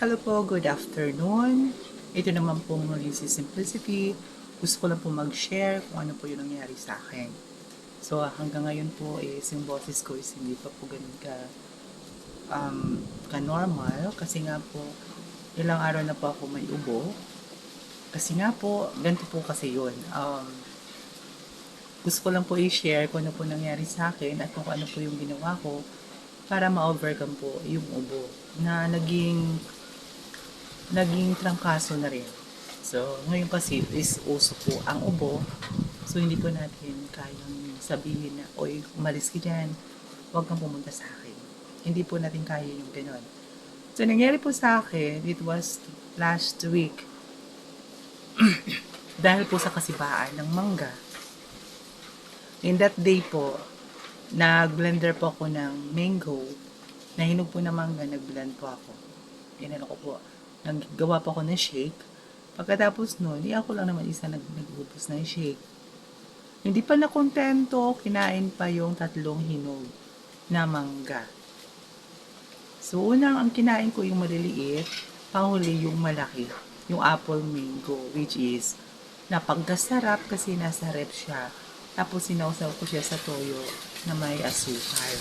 Hello po, good afternoon. Ito naman po muli si Simplicity. Gusto ko lang po mag-share kung ano po yung nangyari sa akin. So hanggang ngayon po is yung boses ko is hindi pa po ganun ka um, ka-normal kasi nga po ilang araw na po ako may ubo. Kasi nga po, ganito po kasi yun. Um, gusto ko lang po i-share kung ano po nangyari sa akin at kung ano po yung ginawa ko para ma-overcome po yung ubo na naging naging trangkaso na rin. So, ngayon kasi is uso po ang ubo. So, hindi po natin kayang sabihin na, oy, umalis ka dyan. Huwag kang pumunta sa akin. Hindi po natin kaya yung ganon. So, nangyari po sa akin, it was last week. Dahil po sa kasibaan ng mangga. In that day po, nag-blender po ako ng mango. Nahinog po na mangga, nag-blend po ako. Inano ko po, naggawa po ako ng shake. Pagkatapos nun, di ako lang naman isa nag nagbubos ng shake. Hindi pa nakontento, kinain pa yung tatlong hinog na mangga. So, unang ang kinain ko yung maliliit, panghuli yung malaki, yung apple mango, which is napagkasarap kasi nasa rep siya. Tapos sinausaw ko siya sa toyo na may asukal.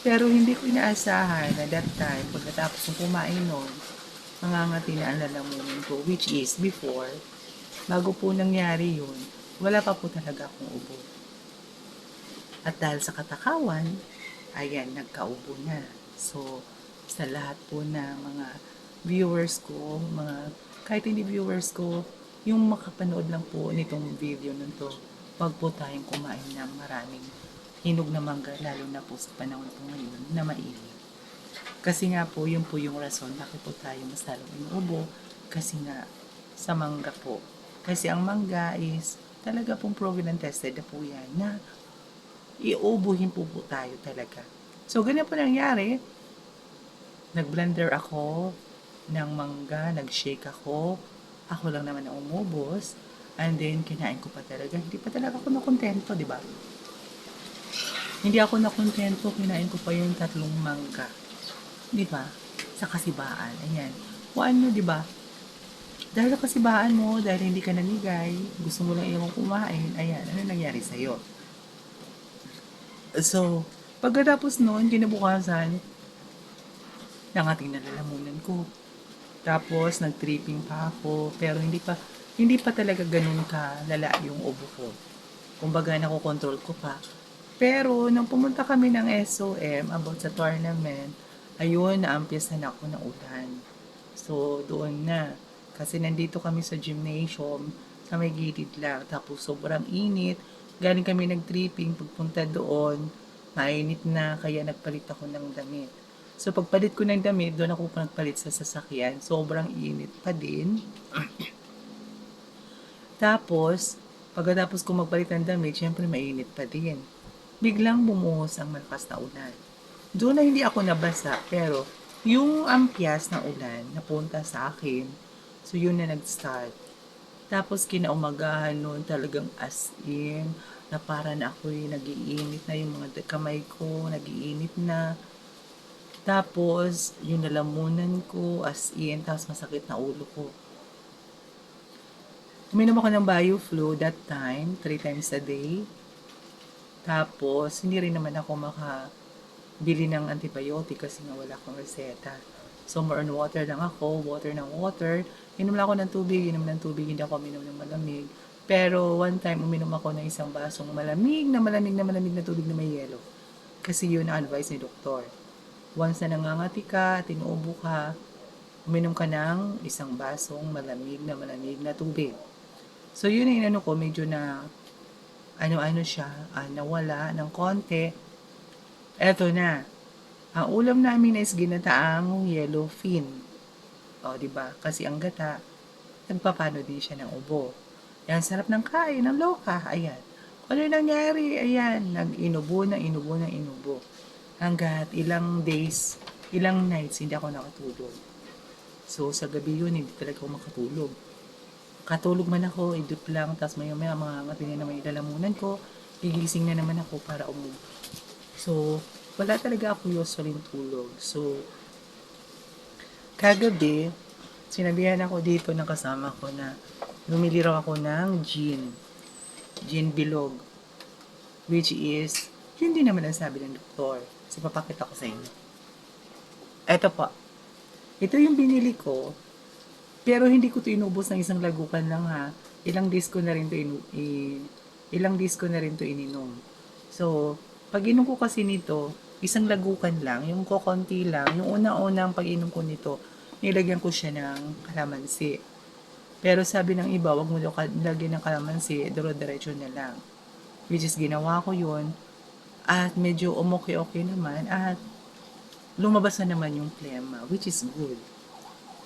Pero hindi ko inaasahan na that time, pagkatapos ng kumain nun, mangangati na ang lalamunin ko, which is before, bago po nangyari yun, wala pa po talaga akong ubo. At dahil sa katakawan, ayan, nagkaubo na. So, sa lahat po na mga viewers ko, mga, kahit hindi viewers ko, yung makapanood lang po nitong video nito, wag po tayong kumain ng maraming hinog na mangga, lalo na po sa panahon po ngayon na mainit. Kasi nga po, yun po yung rason bakit po tayo mas lalong inuubo. Kasi nga, sa mangga po. Kasi ang mangga is talaga pong proven and tested na po yan na iubuhin po po tayo talaga. So, ganyan po nangyari. Nag-blender ako ng mangga, nag-shake ako. Ako lang naman ang umubos. And then, kinain ko pa talaga. Hindi pa talaga ako nakontento, di ba? Hindi ako nakontento, kinain ko pa yung tatlong mangga. Di ba? Sa kasibaan. Ayan. O ano, di ba? Dahil sa kasibaan mo, dahil hindi ka nanigay, gusto mo lang iyong kumain, ayan, ano nangyari sa'yo? So, pagkatapos noon, kinabukasan, nangating na lalamunan ko. Tapos, nag-tripping pa ako, pero hindi pa, hindi pa talaga ganun ka lala yung ubo ko. Kumbaga, nakokontrol ko pa. Pero, nung pumunta kami ng SOM about sa tournament, ayun, naampiyasan ako ng ulan. So, doon na. Kasi nandito kami sa gymnasium, sa may gilid lang. Tapos, sobrang init. Galing kami nag-tripping, pagpunta doon, mainit na, kaya nagpalit ako ng damit. So, pagpalit ko ng damit, doon ako pa nagpalit sa sasakyan. Sobrang init pa din. Tapos, pagkatapos ko magpalit ng damit, syempre mainit pa din. Biglang bumuhos ang malakas na ulan. Doon na hindi ako nabasa, pero yung ampyas na ulan napunta sa akin, so yun na nag-start. Tapos kinaumagahan noon talagang as in, na para na ako'y nagiinit na yung mga kamay ko, nagiinit na. Tapos, yung nalamunan ko, as in, tapos masakit na ulo ko. Uminom ako ng BioFlu that time, three times a day. Tapos, hindi rin naman ako makabili ng antibiotic kasi nga wala akong reseta. So, more on water lang ako, water ng water. Inom lang ako ng tubig, inom ng tubig, hindi ako uminom ng malamig. Pero one time, uminom ako ng isang basong malamig na malamig na malamig na tubig na may yelo. Kasi yun ang advice ni doktor. Once na nangangati ka, tinuubo ka, uminom ka ng isang basong malamig na malamig na tubig. So, yun yung ano ko, medyo na ano-ano siya, ah, nawala ng konti. Eto na. Ang ulam namin is ginataang yellow fin. O, di ba? Kasi ang gata, nagpapano din siya ng ubo. Yan, sarap ng kain, ng loka. Ayan. Ano yung nangyari? Ayan, nag-inubo na, inubo na, inubo. Hanggat ilang days, ilang nights, hindi ako nakatulog. So, sa gabi yun, hindi talaga ako makatulog katulog man ako, idot lang, tapos may mga mga ngatin na may lalamunan ko, gigising na naman ako para umuwi. So, wala talaga ako usually tulog. So, kagabi, sinabihan ako dito ng kasama ko na bumili raw ako ng gin. Gin bilog. Which is, yun din naman ang sabi ng doktor. Kasi papakita ko sa inyo. Eto po. Ito yung binili ko. Pero hindi ko to inubos ng isang lagukan lang ha. Ilang days ko na rin to inu i- ilang days ko na rin to ininom. So, pag inom ko kasi nito, isang lagukan lang, yung kokonti lang, yung una-unang pag-inom ko nito, nilagyan ko siya ng kalamansi. Pero sabi ng iba, wag mo daw lagyan ng kalamansi, duro-diretso na lang. Which is, ginawa ko yun. At medyo umuki-okay naman. At lumabas na naman yung plema, which is good.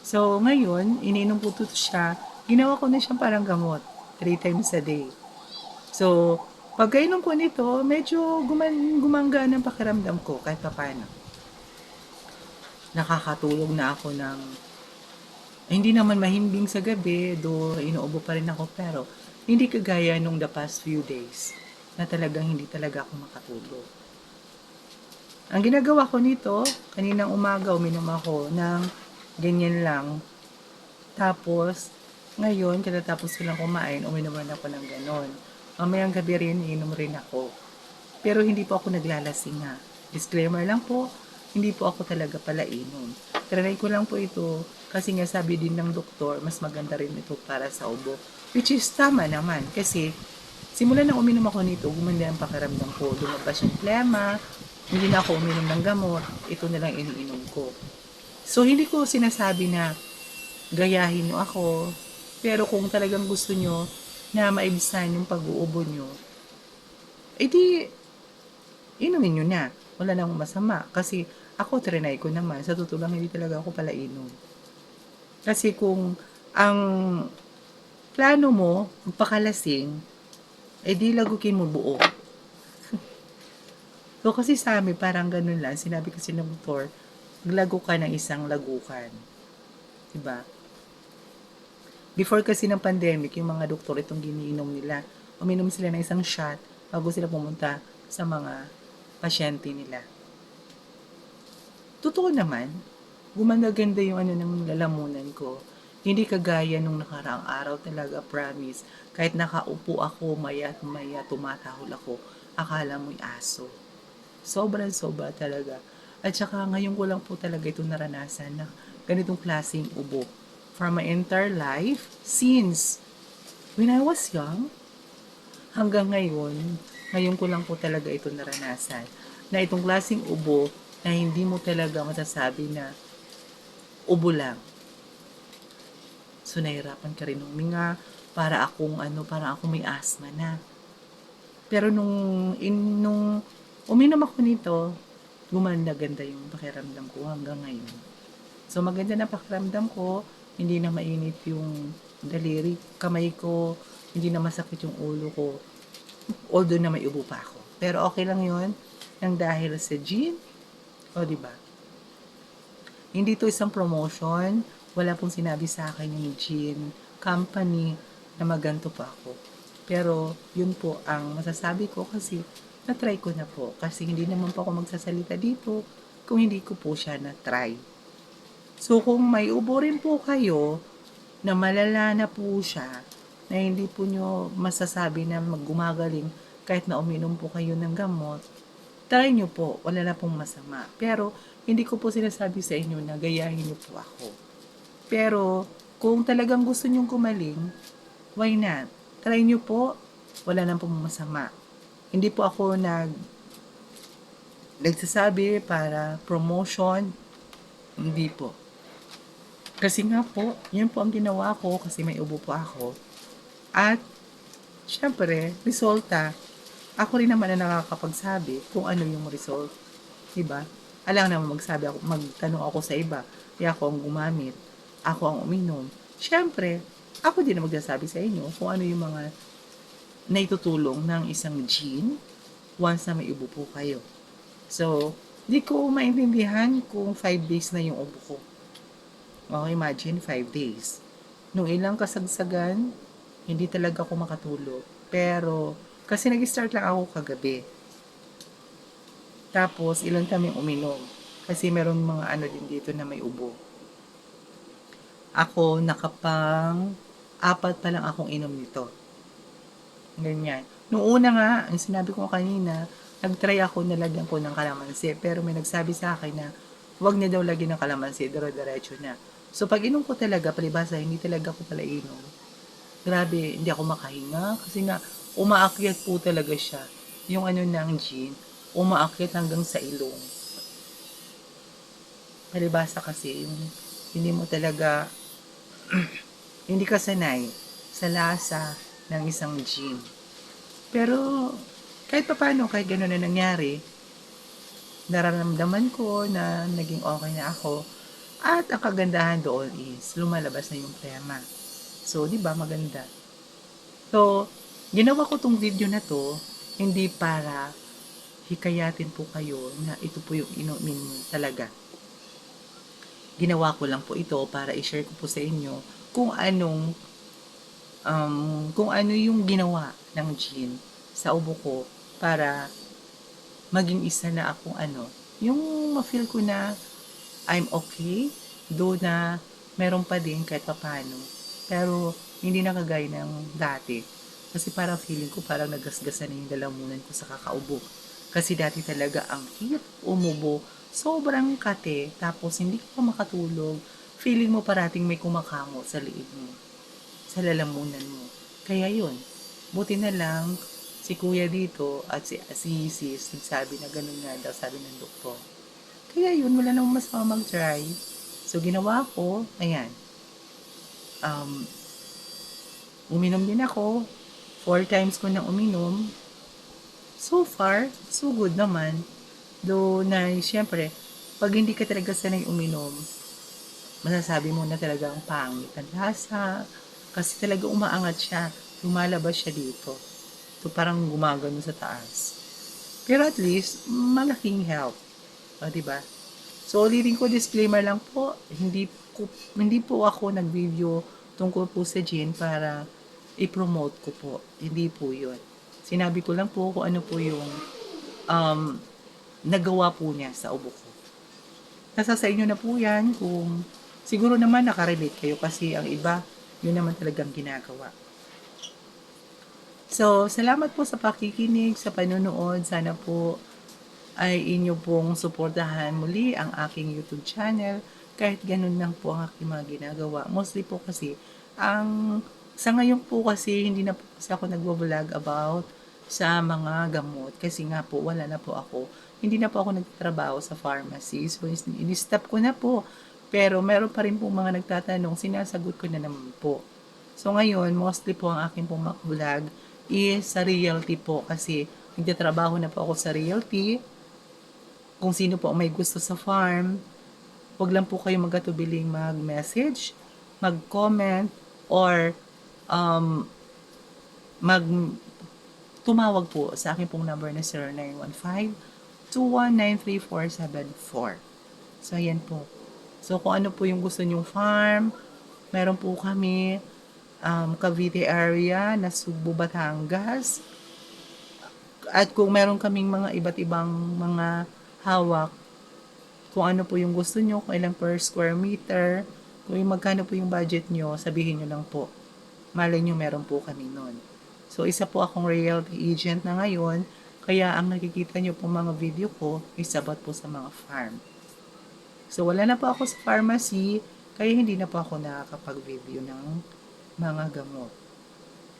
So, ngayon, ininom ko to siya. Ginawa ko na siyang parang gamot. Three times a day. So, pagkainom ko nito, medyo guman, gumangga ng pakiramdam ko kahit pa paano. Nakakatulog na ako ng eh, hindi naman mahimbing sa gabi, do inuubo pa rin ako, pero hindi kagaya nung the past few days na talagang hindi talaga ako makatulog. Ang ginagawa ko nito, kaninang umaga uminom ako ng ganyan lang. Tapos, ngayon, katatapos ko lang kumain, uminom ako ng ganon. Mamayang gabi rin, iinom rin ako. Pero hindi po ako naglalasing ha. Disclaimer lang po, hindi po ako talaga pala inom. Trinay ko lang po ito kasi nga sabi din ng doktor, mas maganda rin ito para sa ubo. Which is tama naman kasi simula na uminom ako nito, gumanda ang pakiramdam ko. Lumabas yung plema, hindi na ako uminom ng gamot, ito na lang iniinom ko. So, hindi ko sinasabi na gayahin nyo ako, pero kung talagang gusto nyo na maibsan yung pag-uubo nyo, edi, inumin nyo na. Wala nang masama. Kasi ako, trinay ko naman. Sa totoo hindi talaga ako pala inom. Kasi kung ang plano mo, magpakalasing, edi lagukin mo buo. So, kasi sa amin, parang ganun lang. Sinabi kasi ng doktor, maglago ka ng isang lagukan. Diba? Before kasi ng pandemic, yung mga doktor itong giniinom nila, uminom sila ng isang shot bago sila pumunta sa mga pasyente nila. Totoo naman, gumanda-ganda yung ano ng lalamunan ko. Hindi kagaya nung nakaraang araw talaga, promise. Kahit nakaupo ako, maya at maya, tumatahol ako, akala mo'y aso. Sobrang sobra talaga. At saka ngayon ko lang po talaga ito naranasan na ganitong klaseng ubo. For my entire life, since when I was young, hanggang ngayon, ngayon ko lang po talaga ito naranasan. Na itong klaseng ubo na hindi mo talaga masasabi na ubo lang. So, nahirapan ka rin huminga para akong ano, para akong may asthma na. Pero nung, in, nung uminom ako nito, gumanda-ganda yung pakiramdam ko hanggang ngayon. So, maganda na pakiramdam ko, hindi na mainit yung daliri, kamay ko, hindi na masakit yung ulo ko, although na may ubo pa ako. Pero okay lang yun, nang dahil sa gin, o di ba? Hindi to isang promotion, wala pong sinabi sa akin yung gin company na maganto pa ako. Pero yun po ang masasabi ko kasi na-try ko na po. Kasi hindi naman po ako magsasalita dito kung hindi ko po siya na-try. So kung may ubo rin po kayo na malala na po siya, na hindi po nyo masasabi na maggumagaling kahit na uminom po kayo ng gamot, try nyo po, wala na pong masama. Pero, hindi ko po sinasabi sa inyo na gayahin nyo po ako. Pero, kung talagang gusto nyong kumaling, why not? Try nyo po, wala na pong masama. Hindi po ako nag nagsasabi para promotion, hindi po. Kasi nga po, yun po ang ginawa ko kasi may ubo po ako. At, syempre, resulta, ako rin naman na nakakapagsabi kung ano yung result. Diba? Alam naman magsabi ako, magtanong ako sa iba. Kaya ako ang gumamit. Ako ang uminom. Syempre, ako din na magsasabi sa inyo kung ano yung mga naitutulong ng isang gene once na may ubo po kayo. So, di ko maintindihan kung 5 days na yung ubo ko. Okay, imagine 5 days. Nung ilang kasagsagan, hindi talaga ako makatulog. Pero, kasi nag-start lang ako kagabi. Tapos, ilan kami uminom. Kasi meron mga ano din dito na may ubo. ako nakapang apat pa lang akong inom nito. Ganyan. Noong una nga, ang sinabi ko kanina, nag-try ako na lagyan ko ng kalamansi. Pero may nagsabi sa akin na huwag na daw lagyan ng kalamansi, dire-diretso na. So pag inom ko talaga, palibasa, hindi talaga ako pala inom. Grabe, hindi ako makahinga. Kasi nga, umaakyat po talaga siya. Yung ano ng gin, umaakyat hanggang sa ilong. Palibasa kasi, yung hindi mo talaga, hindi ka sanay sa lasa ng isang gin. Pero, kahit pa paano, kahit gano'n na nangyari, nararamdaman ko na naging okay na ako. At ang kagandahan doon is, lumalabas na yung prema. So, di ba, maganda. So, ginawa ko tong video na to, hindi para hikayatin po kayo na ito po yung inumin talaga. Ginawa ko lang po ito para i-share ko po sa inyo kung anong um, kung ano yung ginawa ng gin sa ubo ko para maging isa na akong ano, yung ma-feel ko na I'm okay, do na meron pa din kahit pa paano. Pero hindi na kagaya ng dati. Kasi parang feeling ko parang nagasgasan na yung lalamunan ko sa kakaubo. Kasi dati talaga ang hirap umubo. Sobrang kate. Tapos hindi ka pa makatulog. Feeling mo parating may kumakamot sa liig mo. Sa lalamunan mo. Kaya yun. Buti na lang si kuya dito at si, si sis nagsabi na ganun nga daw sabi ng doktor. Kaya yun, wala namang masama mag-try. So, ginawa ko, ayan. Um, uminom din ako. Four times ko na uminom. So far, so good naman. Though na, syempre, pag hindi ka talaga sanay uminom, masasabi mo na talaga ang pangit ang lasa. Kasi talaga umaangat siya. Lumalabas siya dito. So, parang gumagano sa taas. Pero at least, malaking help. O, diba? So, ulitin ko, disclaimer lang po, hindi, ko, hindi po ako nag-video tungkol po sa gin para i-promote ko po. Hindi po yun. Sinabi ko lang po kung ano po yung um, nagawa po niya sa ubo ko. Nasa sa inyo na po yan kung siguro naman nakarelate kayo kasi ang iba, yun naman talagang ginagawa. So, salamat po sa pakikinig, sa panonood. Sana po ay inyo pong suportahan muli ang aking YouTube channel. Kahit ganun lang po ang aking mga ginagawa. Mostly po kasi, ang sa ngayon po kasi, hindi na po kasi ako nagwo-vlog about sa mga gamot. Kasi nga po, wala na po ako. Hindi na po ako nagtatrabaho sa pharmacy. So, in-stop ko na po. Pero meron pa rin po mga nagtatanong, sinasagot ko na naman po. So, ngayon, mostly po ang aking pong vlog is sa realty po kasi nagtatrabaho na po ako sa realty. Kung sino po may gusto sa farm, wag lang po kayo magatubiling mag-message, mag-comment, or um, mag tumawag po sa akin pong number na 0915-2193474. So, ayan po. So, kung ano po yung gusto nyong farm, meron po kami um, Cavite area na Subo, Batangas. At kung meron kaming mga iba't ibang mga hawak, kung ano po yung gusto nyo, kung ilang per square meter, kung yung magkano po yung budget nyo, sabihin nyo lang po. Malay nyo meron po kami nun. So, isa po akong realty agent na ngayon, kaya ang nakikita nyo po mga video ko is about po sa mga farm. So, wala na po ako sa pharmacy, kaya hindi na po ako nakakapag-video ng mga gamot.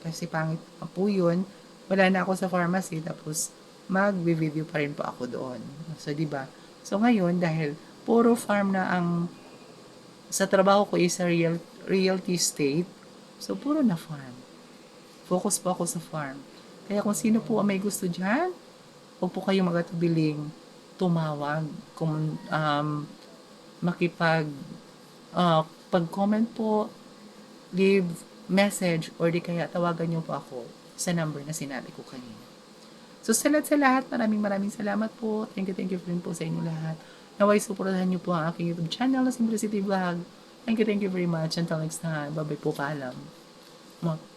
Kasi pangit pa po yun, wala na ako sa pharmacy, tapos mag-video pa rin po ako doon. So, di ba? So, ngayon, dahil puro farm na ang sa trabaho ko is sa real, realty state, so puro na farm. Focus po ako sa farm. Kaya kung sino po ang may gusto dyan, huwag po kayong magatubiling tumawag, kung um, makipag uh, pag-comment po, leave message, or di kaya tawagan niyo po ako sa number na sinabi ko kanina. So, sa lahat sa lahat, maraming maraming salamat po. Thank you, thank you rin po sa inyo lahat. Naway, supportahan niyo po ang aking YouTube channel na Simplicity Vlog. Thank you, thank you very much. Until next time, bye-bye po, paalam. Mwah.